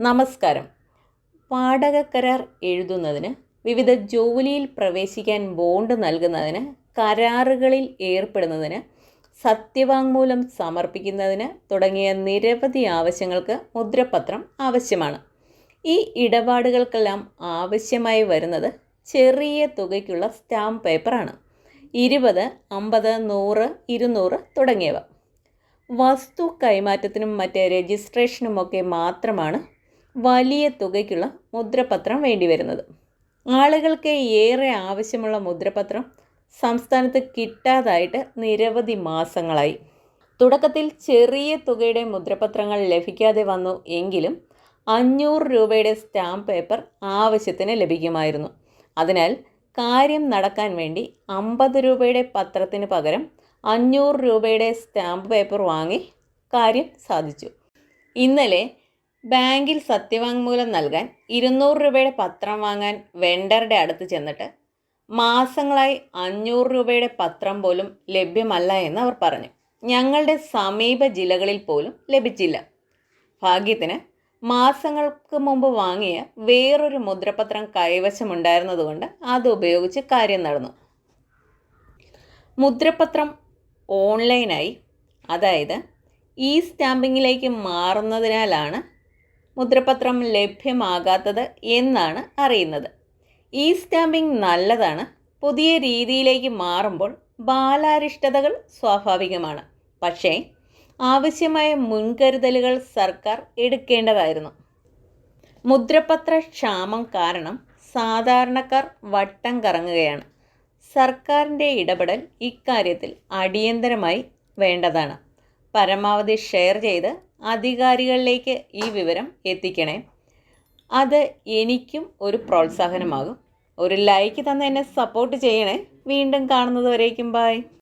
നമസ്കാരം. വാടക കരാർ എഴുതുന്നതിന് വിവിധ ജോലിയിൽ പ്രവേശിക്കാൻ ബോണ്ട് നൽകുന്നതിന് കരാറുകളിൽ ഏർപ്പെടുന്നതിന് സത്യവാങ്മൂലം സമർപ്പിക്കുന്നതിന് തുടങ്ങിയ നിരവധി ആവശ്യങ്ങൾക്ക് മുദ്രപത്രം ആവശ്യമാണ്. ഈ ഇടപാടുകൾക്കെല്ലാം ആവശ്യമായി വരുന്നത് ചെറിയ തുകയ്ക്കുള്ള സ്റ്റാമ്പ് പേപ്പറാണ്. ഇരുപത് അമ്പത് നൂറ് ഇരുന്നൂറ് തുടങ്ങിയവ. വസ്തു കൈമാറ്റത്തിനും മറ്റ് രജിസ്ട്രേഷനുമൊക്കെ മാത്രമാണ് വലിയ തുകയ്ക്കുള്ള മുദ്രപത്രം വേണ്ടിവരുന്നത്. ആളുകൾക്ക് ഏറെ ആവശ്യമുള്ള മുദ്രപത്രം സംസ്ഥാനത്ത് കിട്ടാതായിട്ട് നിരവധി മാസങ്ങളായി. തുടക്കത്തിൽ ചെറിയ തുകയുടെ മുദ്രപത്രങ്ങൾ ലഭിക്കാതെ വന്നു എങ്കിലും അഞ്ഞൂറ് രൂപയുടെ സ്റ്റാമ്പ് പേപ്പർ ആവശ്യത്തിന് ലഭിക്കുമായിരുന്നു. അതിനാൽ കാര്യം നടക്കാൻ വേണ്ടി അമ്പത് രൂപയുടെ പത്രത്തിന് പകരം അഞ്ഞൂറ് രൂപയുടെ സ്റ്റാമ്പ് പേപ്പർ വാങ്ങി കാര്യം സാധിച്ചു. ഇന്നലെ ബാങ്കിൽ സത്യവാങ്മൂലം നൽകാൻ ഇരുന്നൂറ് രൂപയുടെ പത്രം വാങ്ങാൻ വെണ്ടറുടെ അടുത്ത് ചെന്നിട്ട് മാസങ്ങളായി അഞ്ഞൂറ് രൂപയുടെ പത്രം പോലും ലഭ്യമല്ല എന്ന് അവർ പറഞ്ഞു. ഞങ്ങളുടെ സമീപ ജില്ലകളിൽ പോലും ലഭിച്ചില്ല. ഭാഗ്യത്തിന് മാസങ്ങൾക്ക് മുമ്പ് വാങ്ങിയ വേറൊരു മുദ്രപത്രം കൈവശമുണ്ടായിരുന്നതുകൊണ്ട് അത് ഉപയോഗിച്ച് കാര്യം നടന്നു. മുദ്രപത്രം ഓൺലൈനായി അതായത് ഇ സ്റ്റാമ്പിങ്ങിലേക്ക് മാറുന്നതിനാലാണ് മുദ്രപത്രം ലഭ്യമാകാത്തത് എന്നാണ് അറിയുന്നത്. ഇ സ്റ്റാമ്പിംഗ് നല്ലതാണ്. പുതിയ രീതിയിലേക്ക് മാറുമ്പോൾ ബാലാരിഷ്ടതകൾ സ്വാഭാവികമാണ്. പക്ഷേ ആവശ്യമായ മുൻകരുതലുകൾ സർക്കാർ എടുക്കേണ്ടതായിരുന്നു. മുദ്രപത്ര ക്ഷാമം കാരണം സാധാരണക്കാർ വട്ടം കറങ്ങുകയാണ്. സർക്കാരിന്റെ ഇടപെടൽ ഇക്കാര്യത്തിൽ അടിയന്തരമായി വേണ്ടതാണ്. പരമാവധി ഷെയർ ചെയ്ത് അധികാരികളിലേക്ക് ഈ വിവരം എത്തിക്കണേ. അത് എനിക്കും ഒരു പ്രോത്സാഹനമാകും. ഒരു ലൈക്ക് തന്ന് എന്നെ സപ്പോർട്ട് ചെയ്യണേ. വീണ്ടും കാണുന്നത് വരേക്കും. ബായ്